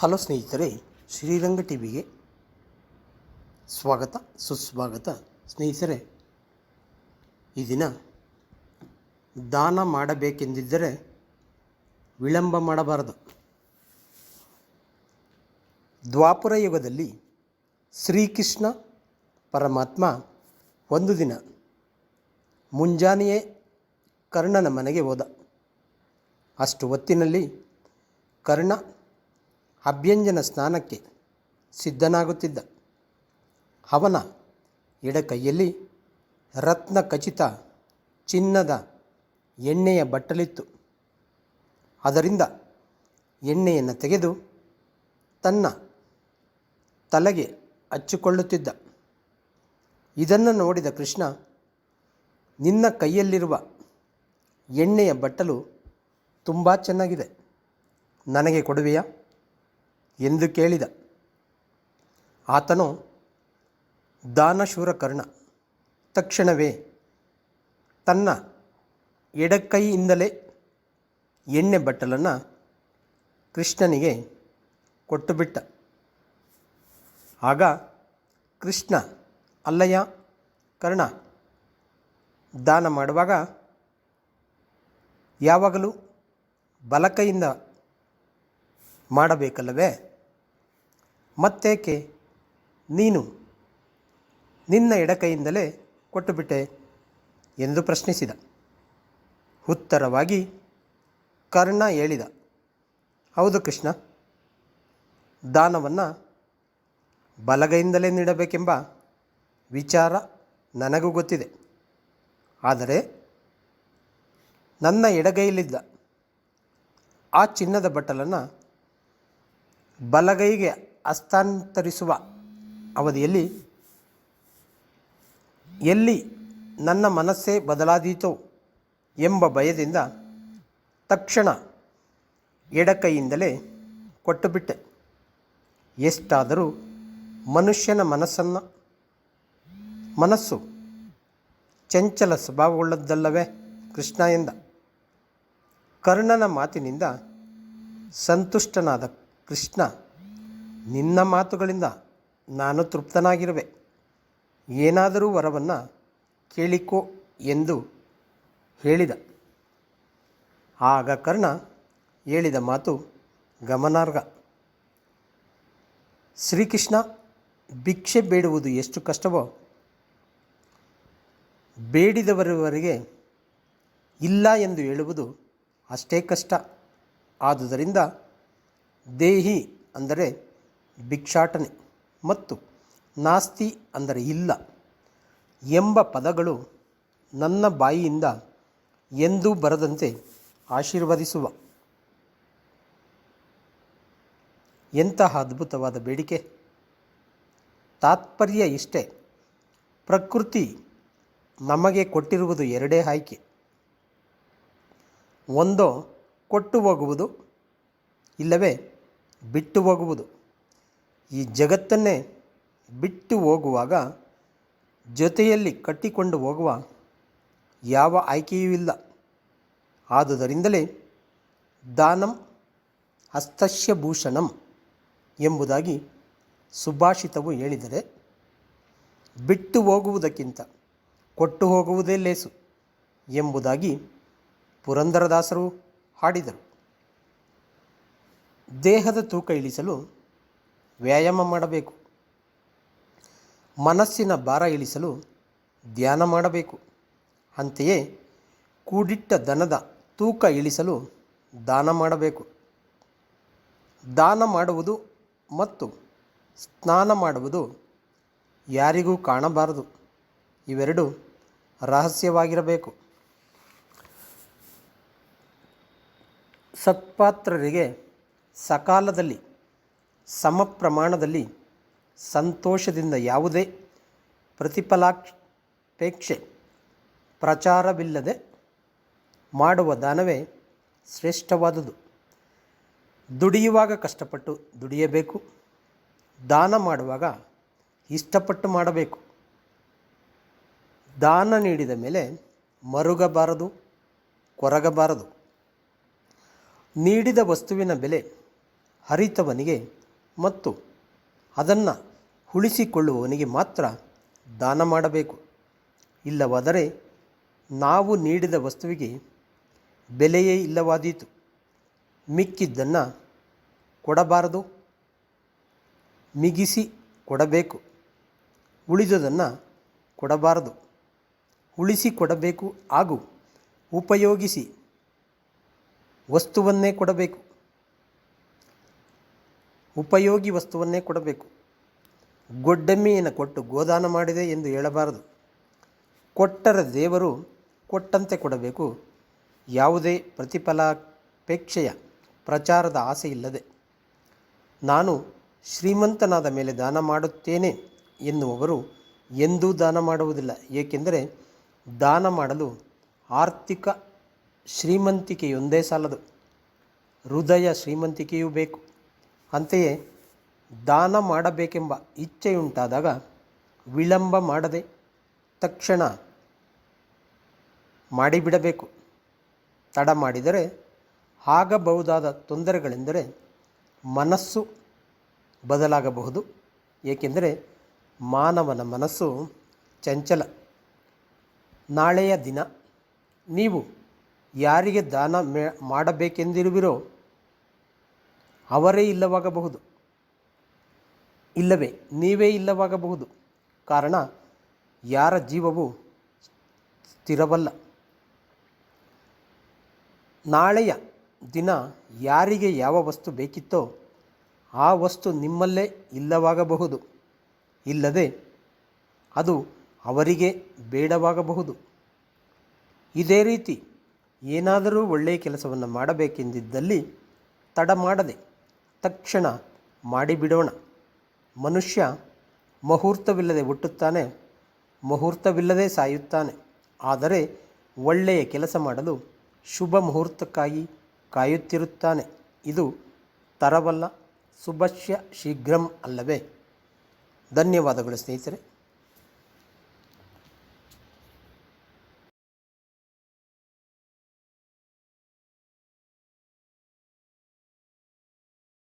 Hello ಸ್ನೇಹಿತರೆ, Sriranga T ವಿಗೆ ಸ್ವಾಗತ, ಸುಸ್ವಾಗತ. ಸ್ನೇಹಿತರೆ, ಈ ದಿನ ದಾನ ಮಾಡಬೇಕೆಂದಿದ್ದರೆ ವಿಳಂಬ ಮಾಡಬಾರದು. ದ್ವಾಪರ ಯುಗದಲ್ಲಿ ಶ್ರೀಕೃಷ್ಣ ಪರಮಾತ್ಮ ಒಂದು ದಿನ ಮುಂಜಾನೆಯೇ ಕರ್ಣನ ಮನೆಗೆ ಹೋದ. ಅಷ್ಟು ಹೊತ್ತಿನಲ್ಲಿ ಕರ್ಣ ಅಭ್ಯಂಜನ ಸ್ನಾನಕ್ಕೆ ಸಿದ್ಧನಾಗುತ್ತಿದ್ದ. ಅವನ ಎಡಕೈಯಲ್ಲಿ ರತ್ನ ಖಚಿತ ಚಿನ್ನದ ಎಣ್ಣೆಯ ಬಟ್ಟಲಿತ್ತು. ಅದರಿಂದ ಎಣ್ಣೆಯನ್ನು ತೆಗೆದು ತನ್ನ ತಲೆಗೆ ಹಚ್ಚಿಕೊಳ್ಳುತ್ತಿದ್ದ. ಇದನ್ನು ನೋಡಿದ ಕೃಷ್ಣ, ನಿನ್ನ ಕೈಯಲ್ಲಿರುವ ಎಣ್ಣೆಯ ಬಟ್ಟಲು ತುಂಬ ಚೆನ್ನಾಗಿದೆ. ನನಗೆ ಕೊಡುವೆಯಾ? ಎಂದು ಕೇಳಿದ. ಆತನು ದಾನಶೂರ ಕರ್ಣ ತಕ್ಷಣವೇ ತನ್ನ ಎಡಕೈಯಿಂದಲೇ ಎಣ್ಣೆ ಬಟ್ಟಲನ್ನು ಕೃಷ್ಣನಿಗೆ ಕೊಟ್ಟುಬಿಟ್ಟ. ಆಗ ಕೃಷ್ಣ, ಅಲ್ಲಯ್ಯ, ಕರ್ಣ, ದಾನ ಮಾಡುವಾಗ ಯಾವಾಗಲೂ ಬಲಕೈಯಿಂದ ಮಾಡಬೇಕಲ್ಲವೇ? ಮತ್ತೇಕೆ? ನೀನು ನಿನ್ನ ಎಡಕೈಯಿಂದಲೇ ಕೊಟ್ಟುಬಿಟ್ಟೆ ಎಂದು ಪ್ರಶ್ನಿಸಿದ. ಉತ್ತರವಾಗಿ, ಕರ್ಣ ಹೇಳಿದ. ಹೌದು ಕೃಷ್ಣ. ದಾನವನ್ನು ಬಲಗೈಯಿಂದಲೇ ನೀಡಬೇಕೆಂಬ ವಿಚಾರ ನನಗೂ ಗೊತ್ತಿದೆ. ಆದರೆ ನನ್ನ ಎಡಗೈಯಲ್ಲಿದ್ದ ಆ ಚಿನ್ನದ ಬಟ್ಟಲನ್ನು ಬಲಗೈಗೆ ಹಸ್ತಾಂತರಿಸುವ ಅವಧಿಯಲ್ಲಿ ಎಲ್ಲಿ ನನ್ನ ಮನಸ್ಸೇ ಬದಲಾದೀತೋ ಎಂಬ ಭಯದಿಂದ ತಕ್ಷಣ ಎಡಕೈಯಿಂದಲೇ ಕೊಟ್ಟುಬಿಟ್ಟೆ. ಎಷ್ಟಾದರೂ ಮನುಷ್ಯನ ಮನಸ್ಸನ್ನು, ಮನಸ್ಸು ಚಂಚಲ ಸ್ವಭಾವವುಳ್ಳದ್ದಲ್ಲವೇ ಕೃಷ್ಣ ಎಂದ. ಕರ್ಣನ ಮಾತಿನಿಂದ ಸಂತುಷ್ಟನಾದ ಕೃಷ್ಣ ನಿನ್ನ ಮಾತುಗಳಿಂದ ನಾನು ತೃಪ್ತನಾಗಿರುವೆ. ಏನಾದರೂ ವರವನ್ನು ಕೇಳಿಕೋ ಎಂದು ಹೇಳಿದ. ಆಗ ಕರ್ಣ ಹೇಳಿದ ಮಾತು ಗಮನಾರ್ಹ. ಶ್ರೀಕೃಷ್ಣ, ಭಿಕ್ಷೆ ಬೇಡುವುದು ಎಷ್ಟು ಕಷ್ಟವೋ? ಬೇಡಿದವರವರಿಗೆ ಇಲ್ಲ ಎಂದು ಹೇಳುವುದು ಅಷ್ಟೇ ಕಷ್ಟ. ಆದುದರಿಂದ ದೇಹಿ ಅಂದರೆ ಭಿಕ್ಷಾಟನೆ ಮತ್ತು ನಾಸ್ತಿ ಅಂದರೆ ಇಲ್ಲ ಎಂಬ ಪದಗಳು ನನ್ನ ಬಾಯಿಯಿಂದ ಎಂದೂ ಬರದಂತೆ ಆಶೀರ್ವದಿಸುವ. ಎಂತಹ ಅದ್ಭುತವಾದ ಬೇಡಿಕೆ. ತಾತ್ಪರ್ಯ ಇಷ್ಟೇ. ಪ್ರಕೃತಿ ನಮಗೆ ಕೊಟ್ಟಿರುವುದು ಎರಡೇ ಆಯ್ಕೆ. ಒಂದೋ ಕೊಟ್ಟು ಹೋಗುವುದು, ಇಲ್ಲವೇ ಬಿಟ್ಟು ಹೋಗುವುದು. ಈ ಜಗತ್ತನ್ನೇ ಬಿಟ್ಟು ಹೋಗುವಾಗ, ಜೊತೆಯಲ್ಲಿ ಕಟ್ಟಿಕೊಂಡು ಹೋಗುವ ಯಾವ ಆಯ್ಕೆಯೂ ಇಲ್ಲ. ಆದುದರಿಂದಲೇ ದಾನಂ ಹಸ್ತಶ್ಯಭೂಷಣಂ ಎಂಬುದಾಗಿ ಸುಭಾಷಿತವು ಹೇಳಿದರೆ, ಬಿಟ್ಟು ಹೋಗುವುದಕ್ಕಿಂತ ಕೊಟ್ಟು ಹೋಗುವುದೇ ಲೇಸು ಎಂಬುದಾಗಿ ಪುರಂದರದಾಸರು ಹಾಡಿದರು. ದೇಹದ ತೂಕ ಇಳಿಸಲು ವ್ಯಾಯಾಮ ಮಾಡಬೇಕು. ಮನಸ್ಸಿನ ಭಾರ ಇಳಿಸಲು ಧ್ಯಾನ ಮಾಡಬೇಕು. ಅಂತೆಯೇ ಕೂಡಿಟ್ಟ ದನದ ತೂಕ ಇಳಿಸಲು ದಾನ ಮಾಡಬೇಕು. ದಾನ ಮಾಡುವುದು ಮತ್ತು ಸ್ನಾನ ಮಾಡುವುದು ಯಾರಿಗೂ ಕಾಣಬಾರದು. ಇವೆರಡು ರಹಸ್ಯವಾಗಿರಬೇಕು. ಸತ್ಪಾತ್ರರಿಗೆ ಸಕಾಲದಲ್ಲಿ ಸಮ ಪ್ರಮಾಣದಲ್ಲಿ ಸಂತೋಷದಿಂದ ಯಾವುದೇ ಪ್ರತಿಫಲಾಪೇಕ್ಷೆ ಪ್ರಚಾರವಿಲ್ಲದೆ ಮಾಡುವ ದಾನವೇ ಶ್ರೇಷ್ಠವಾದುದು. ದುಡಿಯುವಾಗ ಕಷ್ಟಪಟ್ಟು ದುಡಿಯಬೇಕು. ದಾನ ಮಾಡುವಾಗ ಇಷ್ಟಪಟ್ಟು ಮಾಡಬೇಕು. ದಾನ ನೀಡಿದ ಮೇಲೆ ಮರುಗಬಾರದು, ಕೊರಗಬಾರದು. ನೀಡಿದ ವಸ್ತುವಿನ ಬೆಲೆ ಹರಿತವನಿಗೆ ಮತ್ತು ಅದನ್ನು ಉಳಿಸಿಕೊಳ್ಳುವವನಿಗೆ ಮಾತ್ರ ದಾನ ಮಾಡಬೇಕು. ಇಲ್ಲವಾದರೆ ನಾವು ನೀಡಿದ ವಸ್ತುವಿಗೆ ಬೆಲೆಯೇ ಇಲ್ಲವಾದೀತು. ಮಿಕ್ಕಿದ್ದನ್ನು ಕೊಡಬಾರದು. ಮಿಗಿಸಿ ಕೊಡಬೇಕು. ಉಳಿದದನ್ನು ಕೊಡಬಾರದು. ಉಳಿಸಿ ಕೊಡಬೇಕು ಹಾಗೂ ಉಪಯೋಗಿಸಿ ವಸ್ತುವನ್ನೇ ಕೊಡಬೇಕು. ಉಪಯೋಗಿ ವಸ್ತುವನ್ನೇ ಕೊಡಬೇಕು. ಗೊಡ್ಡಮ್ಮಿಯನ್ನು ಕೊಟ್ಟು ಗೋದಾನ ಮಾಡಿದೆ ಎಂದು ಹೇಳಬಾರದು. ಕೊಟ್ಟರೆ ದೇವರು ಕೊಟ್ಟಂತೆ ಕೊಡಬೇಕು. ಯಾವುದೇ ಪ್ರತಿಫಲಾಪೇಕ್ಷೆಯ ಪ್ರಚಾರದ ಆಸೆ ಇಲ್ಲದೆ. ನಾನು ಶ್ರೀಮಂತನಾದ ಮೇಲೆ ದಾನ ಮಾಡುತ್ತೇನೆ ಎನ್ನುವವರು ಎಂದೂ ದಾನ ಮಾಡುವುದಿಲ್ಲ. ಏಕೆಂದರೆ ದಾನ ಮಾಡಲು ಆರ್ಥಿಕ ಶ್ರೀಮಂತಿಕೆಯೊಂದೇ ಸಾಲದು. ಹೃದಯ ಶ್ರೀಮಂತಿಕೆಯೂ ಬೇಕು. ಅಂತೆಯೇ ದಾನ ಮಾಡಬೇಕೆಂಬ ಇಚ್ಛೆಯುಂಟಾದಾಗ ವಿಳಂಬ ಮಾಡದೆ ತಕ್ಷಣ ಮಾಡಿಬಿಡಬೇಕು. ತಡ ಮಾಡಿದರೆ ಆಗಬಹುದಾದ ತೊಂದರೆಗಳೆಂದರೆ ಮನಸ್ಸು ಬದಲಾಗಬಹುದು. ಏಕೆಂದರೆ ಮಾನವನ ಮನಸ್ಸು ಚಂಚಲ. ನಾಳೆಯ ದಿನ ನೀವು ಯಾರಿಗೆ ದಾನ ಮೇ, ಮಾಡಬೇಕೆಂದಿರುವಿರೋ ಅವರೇ ಇಲ್ಲವಾಗಬಹುದು. ಇಲ್ಲವೇ, ನೀವೇ ಇಲ್ಲವಾಗಬಹುದು. ಕಾರಣ, ಯಾರ ಜೀವವು ಸ್ಥಿರವಲ್ಲ. ನಾಳೆಯ ದಿನ ಯಾರಿಗೆ ಯಾವ ವಸ್ತು ಬೇಕಿತ್ತೋ ಆ ವಸ್ತು ನಿಮ್ಮಲ್ಲೇ ಇಲ್ಲವಾಗಬಹುದು. ಇಲ್ಲದೆ, ಅದು ಅವರಿಗೆ ಬೇಡವಾಗಬಹುದು. ಇದೇ ರೀತಿ ಏನಾದರೂ ಒಳ್ಳೆಯ ಕೆಲಸವನ್ನು ಮಾಡಬೇಕೆಂದಿದ್ದಲ್ಲಿ ತಡ ಮಾಡದೆ ತಕ್ಷಣ ಮಾಡಿಬಿಡೋಣ. ಮನುಷ್ಯ ಮುಹೂರ್ತವಿಲ್ಲದೆ ಹುಟ್ಟುತ್ತಾನೆ, ಮುಹೂರ್ತವಿಲ್ಲದೆ ಸಾಯುತ್ತಾನೆ. ಆದರೆ ಒಳ್ಳೆಯ ಕೆಲಸ ಮಾಡಲು ಶುಭ ಮುಹೂರ್ತಕ್ಕಾಗಿ ಕಾಯುತ್ತಿರುತ್ತಾನೆ. ಇದು ತರವಲ್ಲ ಶುಭಶ್ಯ ಶೀಘ್ರಂ ಅಲ್ಲವೇ? ಧನ್ಯವಾದಗಳು ಸ್ನೇಹಿತರೆ.